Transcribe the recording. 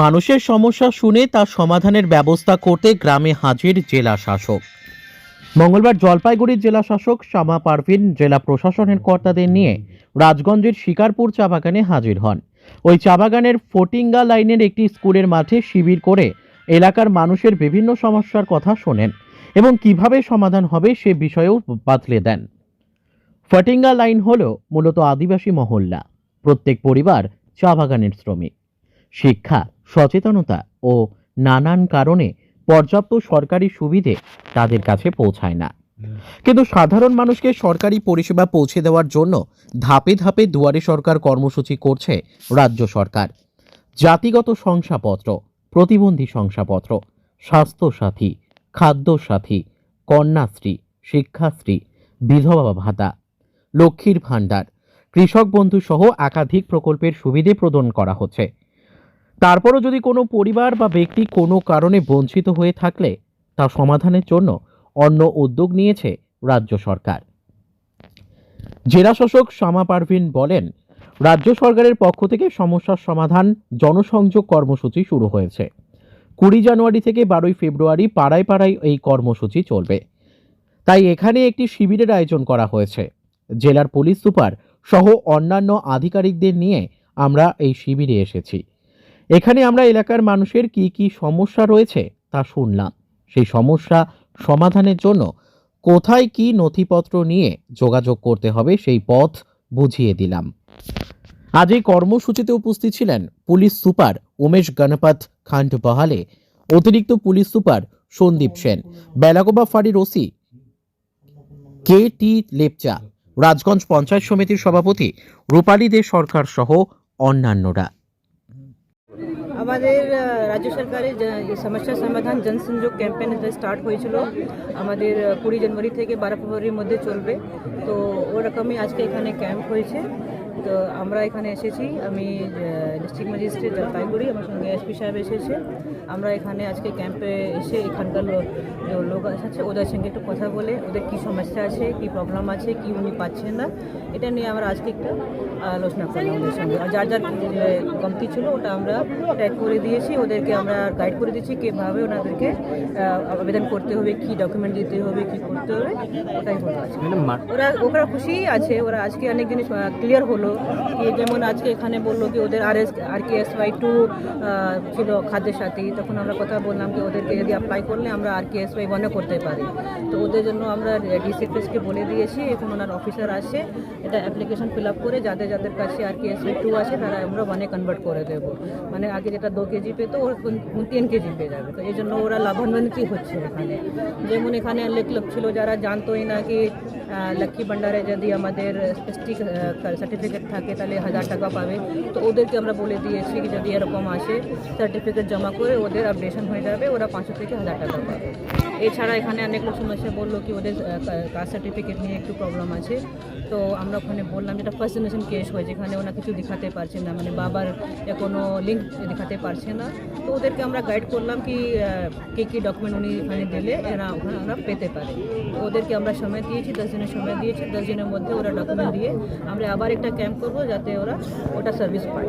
মানুষের সমস্যা শুনে তার সমাধানের ব্যবস্থা করতে গ্রামে হাজির জেলা শাসক। মঙ্গলবার জলপাইগুড়ির জেলা শাসক শ্যামা পারভিন জেলা প্রশাসনের কর্তাদের নিয়ে রাজগঞ্জের শিকারপুর চা বাগানে হাজির হন। ওই চা বাগানের ফটিঙ্গা লাইনের একটি স্কুলের মাঠে শিবির করে এলাকার মানুষের বিভিন্ন সমস্যার কথা শোনেন এবং কীভাবে সমাধান হবে সে বিষয়েও বাতলে দেন। ফটিঙ্গা লাইন হল মূলত আদিবাসী মহল্লা, প্রত্যেক পরিবার চা বাগানের শ্রমিক। শিক্ষা সচেতনতা ও নানান কারণে পর্যাপ্ত সরকারি সুবিধে তাদের কাছে পৌঁছায় না। কিন্তু সাধারণ মানুষকে সরকারি পরিষেবা পৌঁছে দেওয়ার জন্য ধাপে ধাপে দুয়ারে সরকার কর্মসূচি করছে রাজ্য সরকার। জাতিগত শংসাপত্র, প্রতিবন্ধী শংসাপত্র, স্বাস্থ্যসাথী, খাদ্যসাথী, কন্যাশ্রী, শিক্ষাশ্রী, বিধবা ভাতা, লক্ষ্মীর ভাণ্ডার, কৃষক বন্ধু সহ একাধিক প্রকল্পের সুবিধে প্রদান করা হচ্ছে। তারপরও যদি কোনো পরিবার বা ব্যক্তি কোনো কারণে বঞ্চিত হয়ে থাকলে তা সমাধানের জন্য অন্য উদ্যোগ নিয়েছে রাজ্য সরকার। জেলা শাসক শ্যামা পারভিন বলেন, রাজ্য সরকারের পক্ষ থেকে সমস্যার সমাধান জনসংযোগ কর্মসূচি শুরু হয়েছে। কুড়ি জানুয়ারি থেকে বারোই ফেব্রুয়ারি পাড়ায় পাড়ায় এই কর্মসূচি চলবে। তাই এখানে একটি শিবিরের আয়োজন করা হয়েছে। জেলার পুলিশ সুপার সহ অন্যান্য আধিকারিকদের নিয়ে আমরা এই শিবিরে এসেছি। এখানে আমরা এলাকার মানুষের কি কি সমস্যা রয়েছে তা শুনলাম। সেই সমস্যা সমাধানের জন্য কোথায় কি নথিপত্র নিয়ে যোগাযোগ করতে হবে সেই পথ বুঝিয়ে দিলাম। আজ এই কর্মসূচিতে উপস্থিত ছিলেন police super Umesh Ganpat Khandbahale অতিরিক্ত পুলিশ সুপার সন্দীপ সেন, বেলাগোবা ফাঁড়ির OC K T Lepcha, Rajganj panchayat সমিতির সভাপতি রূপালী দে সরকার সহ অন্যান্যরা। আমাদের রাজ্য সরকারের যে সমস্যা সমাধান জনসংযোগ ক্যাম্পেইন স্টার্ট হয়েছিল। আমাদের কুড়ি জানুয়ারি থেকে বারো ফেব্রুয়ারির মধ্যে চলবে। তো ওরকমই আজকে এখানে ক্যাম্প হয়েছে। তো আমরা এখানে এসেছি আমি ডিস্ট্রিক্ট ম্যাজিস্ট্রেট জলপাইগুড়ি আমার সঙ্গে এসপি সাহেব এসেছে। আমরা এখানে আজকে ক্যাম্পে এসে এখানকার লোক আছে ওদের সঙ্গে একটু কথা বলে ওদের কী সমস্যা আছে কী প্রবলেম আছে কী উনি পাচ্ছেন না এটা নিয়ে আমরা আজকে একটু আলোচনা করলাম ওদের সঙ্গে। আর যার যার কমতি ছিল ওটা আমরা ট্যাগ করে দিয়েছি ওদেরকে আমরা গাইড করে দিয়েছি কীভাবে ওনাদেরকে আবেদন করতে হবে কী ডকুমেন্ট দিতে হবে কী করতে হবে ওটাই ওরা ওরা খুশি আছে ওরা আজকে অনেক জিনিস ক্লিয়ার হলো যেমন আজকে এখানে বলল কি ওদের আর S, R K S Y two ছিল খাদ্যের সাথী, তখন আমরা কথা বললাম কি ওদেরকে যদি অ্যাপ্লাই করলে আমরা আর কে এস ওয়াই ওয়ানে করতে পারি। তো ওদের জন্য আমরা ডিসিপ্রেসকে বলে দিয়েছি, এখন ওনার অফিসার আসে এটা অ্যাপ্লিকেশন ফিল আপ করে যাদের যাদের কাছে R K S Y two আছে, তারা আমরা ওয়ানে কনভার্ট করে দেবো। মানে আগে যেটা দু কেজি পেতো, ওর তিন কেজি পেয়ে যাবে। তো এই জন্য ওরা লাভান্বিতই হচ্ছে এখানে। যেমন এখানে অনেক লোক ছিল যারা জানতোই না কি লক্ষ্মী ভান্ডারে যদি আমাদের স্পেসিফিক সার্টিফিকেট থাকে তাহলে হাজার টাকা পাবে। তো ওদেরকে আমরা বলে দিয়েছি কি যদি এরকম আসে সার্টিফিকেট জমা করে ওদের আপডেশন হয়ে যাবে, ওরা পাঁচশো থেকে হাজার টাকা পাবে। এছাড়া এখানে অনেক লোক সমস্যা বলল কি ওদের কাস্ট সার্টিফিকেট নিয়ে একটু প্রবলেম আছে। তো আমরা ওখানে বললাম যেটা ফার্স্ট জেনারেশন কেস হয়, যেখানে ওরা কিছু দেখাতে পারছে না মানে বাবার কোনো লিঙ্ক দেখাতে পারছে না। তো ওদেরকে আমরা গাইড করলাম কি কী কী ডকুমেন্ট উনি এখানে দিলে এরা ওখানে আমরা পেতে পারে। ওদেরকে আমরা সময় দিয়েছি, দশ দিনের সময় দিয়েছি, দশ দিনের মধ্যে ওরা ডকুমেন্ট দিয়ে আমরা আবার একটা ক্যাম্প করব যাতে ওরা ওটা সার্ভিস পায়।